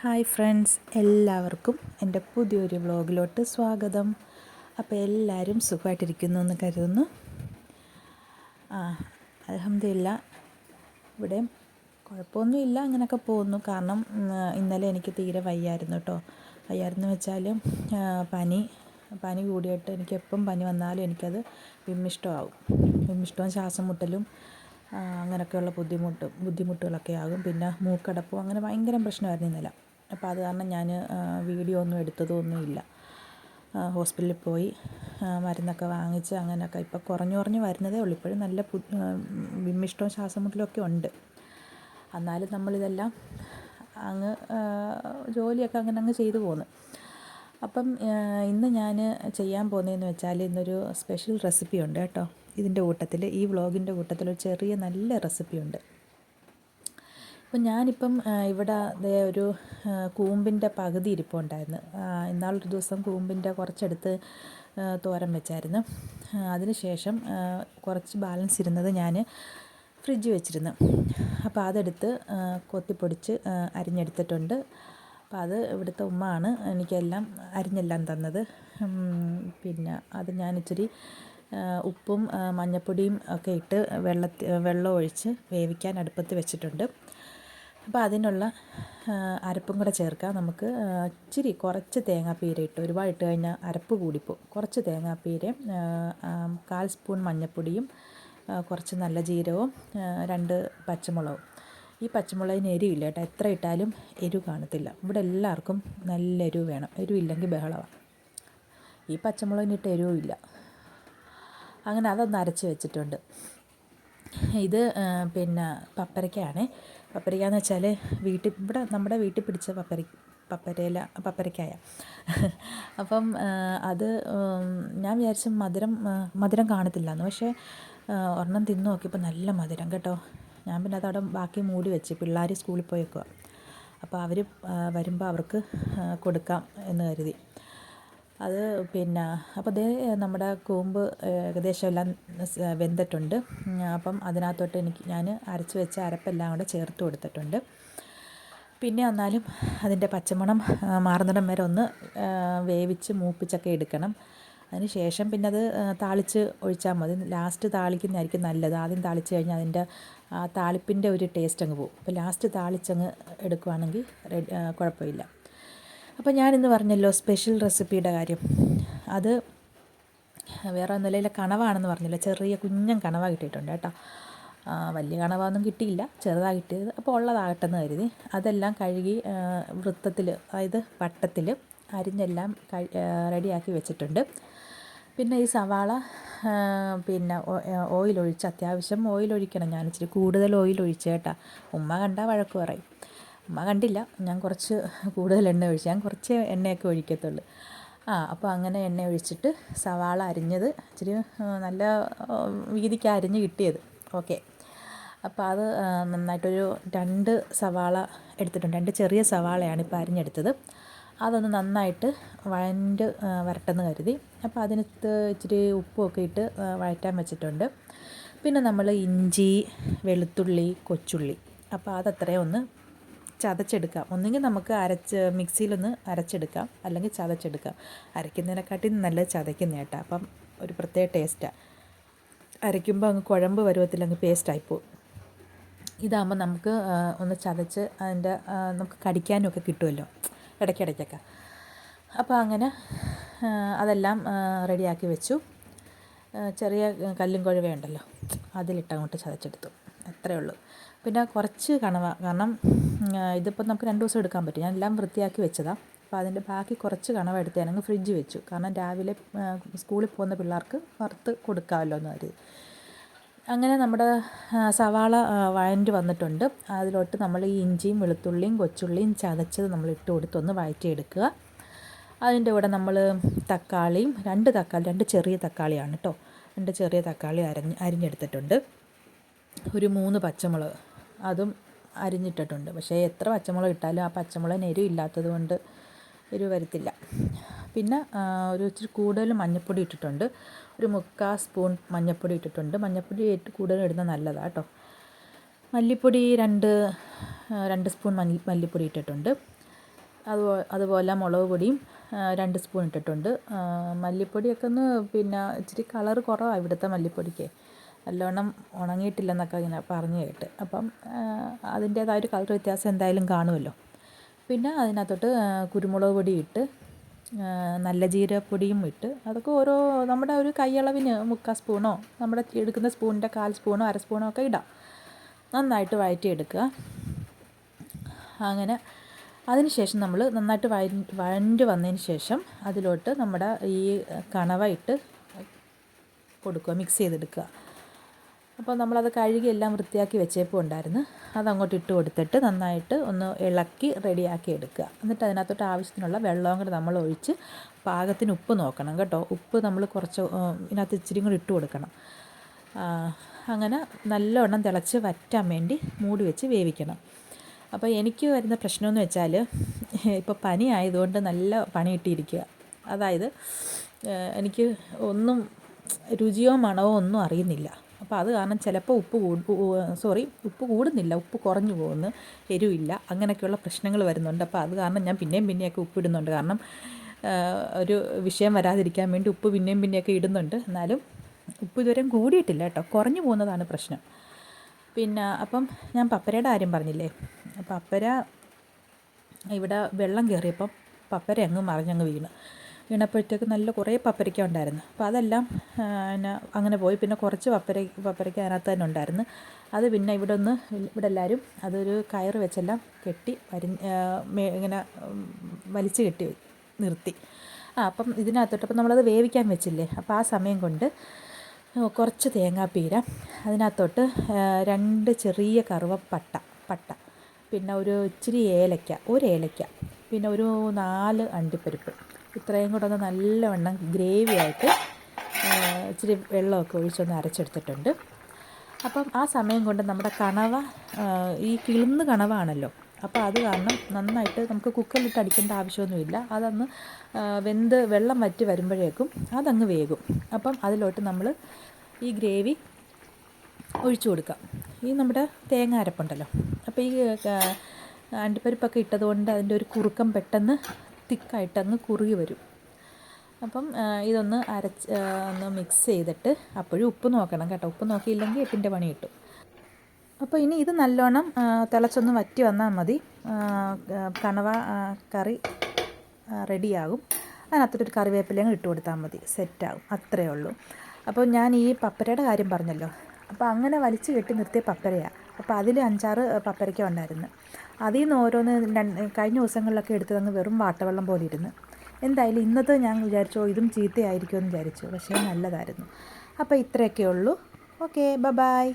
Hi friends എല്ലാവർക്കും എന്റെ പുതിയൊരു വ്ളോഗിലോട്ട് സ്വാഗതം. അപ്പോൾ എല്ലാവരും സുഖമായിട്ടിരിക്കുന്നു എന്ന് കരുതുന്നു. ആ അലഹമില്ല ഇവിടെ കുഴപ്പമൊന്നുമില്ല അങ്ങനെയൊക്കെ പോകുന്നു. കാരണം ഇന്നലെ എനിക്ക് തീരെ വയ്യായിരുന്നു കേട്ടോ. വയ്യായിരുന്നു വെച്ചാൽ പനി പനി കൂടിയിട്ട് എനിക്ക് എപ്പം പനി വന്നാലും എനിക്കത് വിമ്മിഷ്ടമാവും. വിമ്മിഷ്ടവും ശ്വാസം മുട്ടലും അങ്ങനെയൊക്കെയുള്ള ബുദ്ധിമുട്ട് ബുദ്ധിമുട്ടുകളൊക്കെ ആകും. പിന്നെ മൂക്കടപ്പും അങ്ങനെ ഭയങ്കര പ്രശ്നമായിരുന്നു ഇന്നലെ. അപ്പോൾ അത് കാരണം ഞാൻ വീഡിയോ ഒന്നും എടുത്തതൊന്നും ഇല്ല. ഹോസ്പിറ്റലിൽ പോയി മരുന്നൊക്കെ വാങ്ങിച്ച് അങ്ങനെയൊക്കെ. ഇപ്പോൾ കുറഞ്ഞു കുറഞ്ഞ് വരുന്നതേ ഉള്ളൂ. ഇപ്പോഴും നല്ല വിമ്മിഷ്ടവും ശ്വാസമുട്ടലൊക്കെ ഉണ്ട്. എന്നാലും നമ്മളിതെല്ലാം അങ്ങ് ജോലിയൊക്കെ അങ്ങനെ അങ്ങ് ചെയ്തു പോന്നു. അപ്പം ഇന്ന് ഞാൻ ചെയ്യാൻ പോകുന്നതെന്ന് വെച്ചാൽ ഇന്നൊരു സ്പെഷ്യൽ റെസിപ്പി ഉണ്ട് കേട്ടോ. ഇതിന്റെ കൂട്ടത്തിൽ ഈ വ്ളോഗിന്റെ കൂട്ടത്തിൽ ഒരു ചെറിയ നല്ല റെസിപ്പി ഉണ്ട് ഇപ്പം ഞാനിപ്പം ഇവിടെ ഒരു കൂമ്പിന്റെ പകുതി ഇരിപ്പുണ്ടായിരുന്നു ഇന്നാളൊരു ദിവസം കൂമ്പിന്റെ കുറച്ചെടുത്ത് തോരൻ വെച്ചായിരുന്നു. അതിന് അതിനുശേഷം കുറച്ച് ബാലൻസ് ഇരുന്നത് ഞാൻ ഫ്രിഡ്ജ് വെച്ചിരുന്നു. അപ്പോൾ അതെടുത്ത് കൊത്തിപ്പൊടിച്ച് അരിഞ്ഞെടുത്തിട്ടുണ്ട്. അപ്പോൾ അത് ഇവിടുത്തെ ഉമ്മയാണ് എനിക്കെല്ലാം അരിഞ്ഞെല്ലാം തന്നത്. പിന്നെ അത് ഞാൻ ഇച്ചിരി ഉപ്പും മഞ്ഞൾപ്പൊടിയും ഒക്കെ ഇട്ട് വെള്ളത്തി വെള്ളം ഒഴിച്ച് വേവിക്കാൻ അടുപ്പത്ത് വെച്ചിട്ടുണ്ട്. അപ്പോൾ അതിനുള്ള അരപ്പും കൂടെ ചേർക്കാം. നമുക്ക് ഇച്ചിരി കുറച്ച് തേങ്ങാപ്പീര ഇട്ട് ഒരുപാട് ഇട്ട് കഴിഞ്ഞാൽ അരപ്പ് കൂടിപ്പോവും. കുറച്ച് തേങ്ങാപ്പീരയും കാൽ സ്പൂൺ മഞ്ഞൾപ്പൊടിയും കുറച്ച് നല്ല ജീരകവും രണ്ട് പച്ചമുളകും. ഈ പച്ചമുളകിന് എരിവില്ല കേട്ടോ. എത്ര ഇട്ടാലും എരിവ് കാണത്തില്ല. ഇവിടെ എല്ലാവർക്കും നല്ല എരിവ് വേണം. എരിവില്ലെങ്കിൽ ബഹളമാണ് ഈ പച്ചമുളകിനിട്ട് എരിവില്ല അങ്ങനെ അതൊന്ന് അരച്ച് വെച്ചിട്ടുണ്ട്. ഇത് പിന്നെ പപ്പരക്കയാണ് പപ്പരക്ക എന്ന് വെച്ചാൽ വീട്ടിൽ ഇവിടെ നമ്മുടെ വീട്ടിൽ പിടിച്ച പപ്പരി പപ്പരയില പപ്പരക്കായ. അപ്പം അത് ഞാൻ വിചാരിച്ച മധുരം മധുരം കാണത്തില്ല എന്ന് പക്ഷേ ഒരെണ്ണം തിന്ന് നോക്കിയപ്പോൾ നല്ല മധുരം കേട്ടോ. ഞാൻ പിന്നെ അതവിടെ ബാക്കി മൂടി വെച്ച് പിള്ളേർ സ്കൂളിൽ പോയേക്കുക അപ്പോൾ അവർ വരുമ്പോൾ അവർക്ക് കൊടുക്കാം എന്ന് കരുതി. അത് പിന്നെ അപ്പോൾ ദേ നമ്മുടെ കൂമ്പ് ഏകദേശം എല്ലാം വെന്തിട്ടുണ്ട്. അപ്പം അതിനകത്തോട്ട് എനിക്ക് ഞാൻ അരച്ച് വെച്ച അരപ്പെല്ലാം കൂടെ ചേർത്ത് കൊടുത്തിട്ടുണ്ട്. പിന്നെ എന്നാലും അതിന്റെ പച്ചമണം മാറുന്നിടം വരെ ഒന്ന് വേവിച്ച് മൂപ്പിച്ചൊക്കെ എടുക്കണം. അതിന് ശേഷം പിന്നെ അത് താളിച്ച് ഒഴിച്ചാൽ മതി. ലാസ്റ്റ് താളിക്കുന്നതായിരിക്കും നല്ലത്. ആദ്യം താളിച്ച് കഴിഞ്ഞാൽ അതിന്റെ താളിപ്പിന്റെ ഒരു ടേസ്റ്റ് അങ്ങ് പോകും അപ്പോൾ ലാസ്റ്റ് താളിച്ചങ്ങ് എടുക്കുവാണെങ്കിൽ റെഡി കുഴപ്പമില്ല. അപ്പോൾ ഞാനിന്ന് പറഞ്ഞല്ലോ സ്പെഷ്യൽ റെസിപ്പിയുടെ കാര്യം. അത് വേറെ ഒന്നുമില്ല കണവാണെന്ന് പറഞ്ഞില്ല? ചെറിയ കുഞ്ഞൻ കണവ കിട്ടിയിട്ടുണ്ട് കേട്ടോ. വലിയ കണവൊന്നും കിട്ടിയില്ല. ചെറുതാണ് കിട്ടിയത്. അപ്പോൾ ഉള്ളതാകട്ടെ എന്ന് കരുതി. അതെല്ലാം കഴുകി വൃത്തത്തിൽ അതായത് വട്ടത്തിൽ അരിഞ്ഞെല്ലാം റെഡിയാക്കി വെച്ചിട്ടുണ്ട്. പിന്നെ ഈ സവാള പിന്നെ ഓയിൽ ഒഴിച്ച് അത്യാവശ്യം ഓയിൽ ഒഴിക്കണം ഞാൻ ഇച്ചിരി കൂടുതൽ ഓയിൽ കേട്ടാ. ഉമ്മ കണ്ടാൽ വഴക്ക് പറയും. ഉമ്മ കണ്ടില്ല. ഞാൻ കുറച്ച് കൂടുതൽ എണ്ണ ഒഴിച്ച് ഞാൻ കുറച്ച് എണ്ണയൊക്കെ ഒഴിക്കത്തുള്ളൂ. ആ അപ്പോൾ അങ്ങനെ എണ്ണ ഒഴിച്ചിട്ട് സവാള അരിഞ്ഞത് ഇച്ചിരി നല്ല വീതിക്ക് അരിഞ്ഞ് കിട്ടിയത്. ഓക്കെ. അപ്പോൾ അത് നന്നായിട്ടൊരു രണ്ട് സവാള എടുത്തിട്ടുണ്ട്. രണ്ട് ചെറിയ സവാളയാണ് ഇപ്പോൾ അരിഞ്ഞെടുത്തത്. അതൊന്ന് നന്നായിട്ട് വഴണ്ട് വരട്ടെന്ന് കരുതി. അപ്പോൾ അതിനകത്ത് ഇച്ചിരി ഉപ്പുമൊക്കെ ഇട്ട് വഴറ്റാൻ വെച്ചിട്ടുണ്ട്. പിന്നെ നമ്മൾ ഇഞ്ചി വെളുത്തുള്ളി കൊച്ചുള്ളി. അപ്പോൾ അതത്രയും ഒന്ന് ചതച്ചെടുക്കാം. ഒന്നെങ്കിൽ നമുക്ക് അരച്ച് മിക്സിയിലൊന്ന് അരച്ചെടുക്കാം. അല്ലെങ്കിൽ ചതച്ചെടുക്കാം. അരയ്ക്കുന്നതിനെക്കാട്ടി നല്ല ചതയ്ക്കുന്ന കേട്ടോ. അപ്പം ഒരു പ്രത്യേക ടേസ്റ്റാണ് അരയ്ക്കുമ്പോൾ അങ്ങ് കുഴമ്പ് പരുവത്തിൽ അങ്ങ് പേസ്റ്റായി പോകും. ഇതാകുമ്പോൾ നമുക്ക് ഒന്ന് ചതച്ച് അതിന്റെ നമുക്ക് കടിക്കാനൊക്കെ കിട്ടുമല്ലോ. ഇടയ്ക്കിടയ്ക്കൊക്കെ. അപ്പോൾ അങ്ങനെ അതെല്ലാം റെഡിയാക്കി വെച്ചു. ചെറിയ കല്ലും കുഴവയുണ്ടല്ലോ. അതിലിട്ട് അങ്ങോട്ട് ചതച്ചെടുത്തു. അത്രയേ ഉള്ളൂ. പിന്നെ കുറച്ച് കണവ. കാരണം ഇതിപ്പോൾ നമുക്ക് രണ്ട് ദിവസം എടുക്കാൻ പറ്റും. ഞാൻ എല്ലാം വൃത്തിയാക്കി വെച്ചതാണ് അപ്പോൾ അതിന്റെ ബാക്കി കുറച്ച് കണവ എടുത്ത് ഞാനങ്ങ് ഫ്രിഡ്ജ് വെച്ചു. കാരണം രാവിലെ സ്കൂളിൽ പോകുന്ന പിള്ളേർക്ക് വറുത്ത് കൊടുക്കാമല്ലോ എന്ന് കരുതി. അങ്ങനെ നമ്മുടെ സവാള വഴണ്ട് വന്നിട്ടുണ്ട്. അതിലോട്ട് നമ്മൾ ഈ ഇഞ്ചിയും വെളുത്തുള്ളിയും കൊച്ചുള്ളിയും ചതച്ചത് നമ്മൾ ഇട്ട് കൊടുത്തൊന്ന് വഴറ്റിയെടുക്കുക. അതിന്റെ കൂടെ നമ്മൾ തക്കാളിയും രണ്ട് തക്കാളി രണ്ട് ചെറിയ തക്കാളിയാണ് കേട്ടോ രണ്ട് ചെറിയ തക്കാളി അരഞ്ഞ് അരിഞ്ഞെടുത്തിട്ടുണ്ട്. ഒരു മൂന്ന് പച്ചമുളക് അതും അരിഞ്ഞിട്ടിട്ടുണ്ട്. പക്ഷേ എത്ര പച്ചമുളക് ഇട്ടാലും ആ പച്ചമുളകിന് എരിവ് ഇല്ലാത്തത് കൊണ്ട് എരിവ് വരത്തില്ല. പിന്നെ ഒരു ഇച്ചിരി കൂടുതൽ മഞ്ഞൾപ്പൊടി ഇട്ടിട്ടുണ്ട്. ഒരു മുക്കാൽ സ്പൂൺ മഞ്ഞൾപ്പൊടി ഇട്ടിട്ടുണ്ട്. മഞ്ഞൾപ്പൊടി ഏറ്റവും കൂടുതൽ ഇടുന്നത് നല്ലതാണ് കേട്ടോ മല്ലിപ്പൊടി രണ്ട് രണ്ട് സ്പൂൺ മല്ലി മല്ലിപ്പൊടി ഇട്ടിട്ടുണ്ട്. അതുപോ അതുപോലെ മുളക് പൊടിയും രണ്ട് സ്പൂൺ ഇട്ടിട്ടുണ്ട്. മല്ലിപ്പൊടിയൊക്കെ ഒന്ന് പിന്നെ ഇച്ചിരി കളറ് കുറവാണ് ഇവിടുത്തെ മല്ലിപ്പൊടിക്ക്. നല്ലോണം ഉണങ്ങിയിട്ടില്ലെന്നൊക്കെ ഇങ്ങനെ പറഞ്ഞു കേട്ട്. അപ്പം അതിന്റേതായ ഒരു കളർ വ്യത്യാസം എന്തായാലും കാണുമല്ലോ. പിന്നെ അതിനകത്തോട്ട് കുരുമുളക് പൊടി ഇട്ട് നല്ല ജീരകപ്പൊടിയും ഇട്ട് അതൊക്കെ ഓരോ നമ്മുടെ ഒരു കൈയളവിന് മുക്കാൽ സ്പൂണോ നമ്മുടെ എടുക്കുന്ന സ്പൂണിന്റെ കാൽ സ്പൂണോ അര സ്പൂണോ ഒക്കെ ഇടാം. നന്നായിട്ട് വഴറ്റിയെടുക്കുക. അങ്ങനെ അതിന് ശേഷം നമ്മൾ നന്നായിട്ട് വഴ വഴണ്ട് വന്നതിന് ശേഷം അതിലോട്ട് നമ്മുടെ ഈ കണവ ഇട്ട് കൊടുക്കുക മിക്സ് ചെയ്തെടുക്കുക. അപ്പോൾ നമ്മളത് കഴുകി എല്ലാം വൃത്തിയാക്കി വെച്ചേപ്പോൾ ഉണ്ടായിരുന്നു. അതങ്ങോട്ട് ഇട്ട് കൊടുത്തിട്ട് നന്നായിട്ട് ഒന്ന് ഇളക്കി റെഡിയാക്കി എടുക്കുക. എന്നിട്ട് അതിനകത്തോട്ട് ആവശ്യത്തിനുള്ള വെള്ളവും കൂടെ നമ്മൾ ഒഴിച്ച് പാകത്തിന് ഉപ്പ് നോക്കണം കേട്ടോ. ഉപ്പ് നമ്മൾ കുറച്ച് ഇതിനകത്ത് ഇച്ചിരി കൂടി ഇട്ട് കൊടുക്കണം. അങ്ങനെ നല്ലവണ്ണം തിളച്ച് വറ്റാൻ വേണ്ടി മൂടി വെച്ച് വേവിക്കണം. അപ്പോൾ എനിക്ക് വരുന്ന പ്രശ്നമെന്ന് വെച്ചാൽ ഇപ്പോൾ പനി ആയതുകൊണ്ട് നല്ല പണി കിട്ടിയിരിക്കുക അതായത് എനിക്ക് ഒന്നും രുചിയോ മണമോ ഒന്നും അറിയുന്നില്ല. അപ്പോൾ അത് കാരണം ചിലപ്പോൾ ഉപ്പ് സോറി ഉപ്പ് കൂടുന്നില്ല ഉപ്പ് കുറഞ്ഞു പോകുന്നു എരിവില്ല അങ്ങനെയൊക്കെയുള്ള പ്രശ്നങ്ങൾ വരുന്നുണ്ട്. അപ്പോൾ അത് കാരണം ഞാൻ പിന്നെയും പിന്നെയൊക്കെ ഉപ്പ് ഇടുന്നുണ്ട്. കാരണം ഒരു വിഷയം വരാതിരിക്കാൻ വേണ്ടി ഉപ്പ് പിന്നെയും പിന്നെയൊക്കെ ഇടുന്നുണ്ട്. എന്നാലും ഉപ്പ് ഇതുവരെയും കൂടിയിട്ടില്ല കേട്ടോ. കുറഞ്ഞു പോകുന്നതാണ് പ്രശ്നം. പിന്നെ അപ്പം ഞാൻ പപ്പരയുടെ കാര്യം പറഞ്ഞില്ലേ? പപ്പര ഇവിടെ വെള്ളം കയറിയപ്പം പപ്പര അങ്ങ് മറിഞ്ഞങ്ങ് വീണ്. വീണപ്പോഴത്തേക്ക് നല്ല കുറേ പപ്പരയ്ക്ക ഉണ്ടായിരുന്നു. അപ്പോൾ അതെല്ലാം പിന്നെ അങ്ങനെ പോയി. പിന്നെ കുറച്ച് പപ്പര പപ്പരയ്ക്ക അതിനകത്ത് തന്നെ ഉണ്ടായിരുന്നു. അത് പിന്നെ ഇവിടെ ഒന്ന് ഇവിടെ എല്ലാവരും അതൊരു കയറ് വെച്ചെല്ലാം കെട്ടി വരി ഇങ്ങനെ വലിച്ചു കെട്ടി നിർത്തി. ആ അപ്പം ഇതിനകത്തോട്ട് അപ്പം നമ്മളത് വേവിക്കാൻ വെച്ചില്ലേ? അപ്പോൾ ആ സമയം കൊണ്ട് കുറച്ച് തേങ്ങാപ്പീര അതിനകത്തോട്ട് രണ്ട് ചെറിയ കറുവപ്പട്ട പട്ട പിന്നെ ഒരു ഇച്ചിരി ഏലക്ക ഒരു ഏലക്ക പിന്നെ ഒരു നാല് അണ്ടിപ്പരിപ്പ്. ഇത്രയും കൂടെ ഒന്ന് നല്ലവണ്ണം ഗ്രേവി ആയിട്ട് ഇച്ചിരി വെള്ളമൊക്കെ ഒഴിച്ചൊന്ന് അരച്ചെടുത്തിട്ടുണ്ട്. അപ്പം ആ സമയം കൊണ്ട് നമ്മുടെ കണവ ഈ കിളുന്ന് കണവാണല്ലോ. അപ്പോൾ അത് കാരണം നന്നായിട്ട് നമുക്ക് കുക്കറിലിട്ട് അടിക്കേണ്ട ആവശ്യമൊന്നുമില്ല. അതന്ന് വെന്ത് വെള്ളം വറ്റി വരുമ്പോഴേക്കും അതങ്ങ് വേകും. അപ്പം അതിലോട്ട് നമ്മൾ ഈ ഗ്രേവി ഒഴിച്ചു കൊടുക്കാം ഈ നമ്മുടെ തേങ്ങ അരപ്പുണ്ടല്ലോ. അപ്പോൾ ഈ അണ്ടിപ്പരിപ്പൊക്കെ ഇട്ടതുകൊണ്ട് അതിന്റെ ഒരു കുറുക്കം പെട്ടെന്ന് തിക്കായിട്ട് അങ്ങ് കുറുകി വരും. അപ്പം ഇതൊന്ന് അരച്ച് ഒന്ന് മിക്സ് ചെയ്തിട്ട് അപ്പോഴും ഉപ്പ് നോക്കണം കേട്ടോ. ഉപ്പ് നോക്കിയില്ലെങ്കിൽ എട്ടിന്റെ പണി കിട്ടും. അപ്പോൾ ഇനി ഇത് നല്ലോണം തിളച്ചൊന്ന് വറ്റി വന്നാൽ മതി. കണവ കറി റെഡിയാകും. അതിനകത്തൊരു കറിവേപ്പിലയും ഇട്ട് കൊടുത്താൽ മതി. സെറ്റാകും അത്രയേ ഉള്ളൂ. അപ്പോൾ ഞാൻ ഈ പപ്പരയുടെ കാര്യം പറഞ്ഞല്ലോ. അപ്പോൾ അങ്ങനെ വലിച്ചു കെട്ടി നിർത്തിയ പപ്പരയാണ് അപ്പോൾ അതിൽ അഞ്ചാറ് പപ്പരയ്ക്ക ഉണ്ടായിരുന്നു അതിൽ നിന്ന് ഓരോന്ന് കഴിഞ്ഞ ദിവസങ്ങളിലൊക്കെ എടുത്തതങ്ങ് വെറും വാട്ടവെള്ളം പോലെ ഇരുന്നു. എന്തായാലും ഇന്നത്തെ ഞാൻ വിചാരിച്ചു "ഓ, ഇതും ചീത്തയായിരിക്കുമെന്ന് വിചാരിച്ചു. പക്ഷേ നല്ലതായിരുന്നു. അപ്പോൾ ഇത്രയൊക്കെ ഉള്ളൂ. ഓക്കെ ബ ബായ്